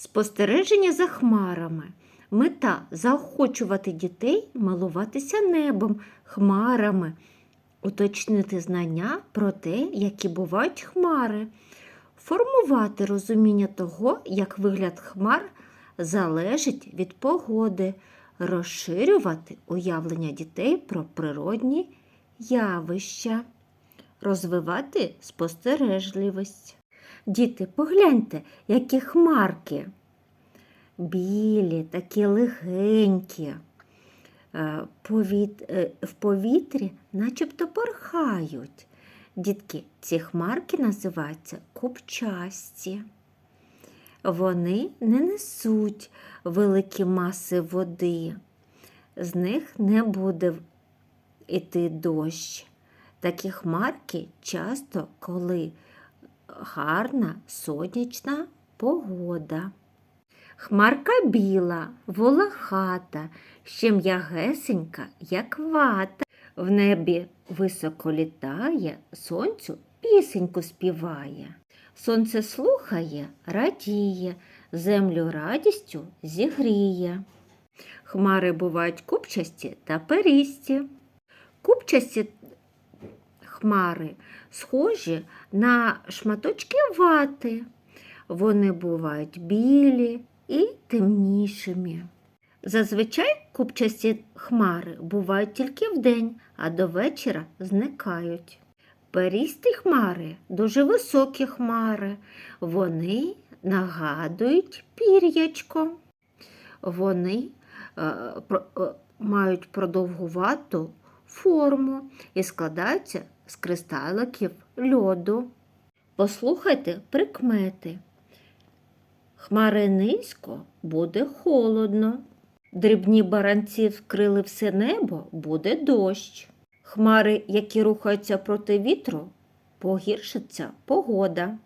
Спостереження за хмарами. Мета заохочувати дітей милуватися небом, хмарами, уточнити знання про те, які бувають хмари, формувати розуміння того, як вигляд хмар залежить від погоди, розширювати уявлення дітей про природні явища, розвивати спостережливість. Діти, погляньте, які хмарки. Білі, такі легенькі. Е, е, В повітрі начебто порхають. Дітки, ці хмарки називаються купчасті. Вони не несуть великі маси води. З них не буде йти дощ. Такі хмарки часто, коли гарна сонячна погода. Хмарка біла, волохата, ще м'ягесенька, як вата. В небі високо літає, сонцю пісеньку співає. Сонце слухає, радіє, землю радістю зігріє. Хмари бувають купчасті та перісті. Купчасті хмари схожі на шматочки вати. Вони бувають білі і темнішими. Зазвичай купчасті хмари бувають тільки вдень, а до вечора зникають. Перісті хмари дуже високі хмари. Вони нагадують пір'ячко. Вони е, про- е, мають продовгувату форму і складаються з кристаликів льоду. Послухайте прикмети. Хмари низько буде холодно. Дрібні баранці вкрили все небо, буде дощ. Хмари, які рухаються проти вітру, погіршиться погода.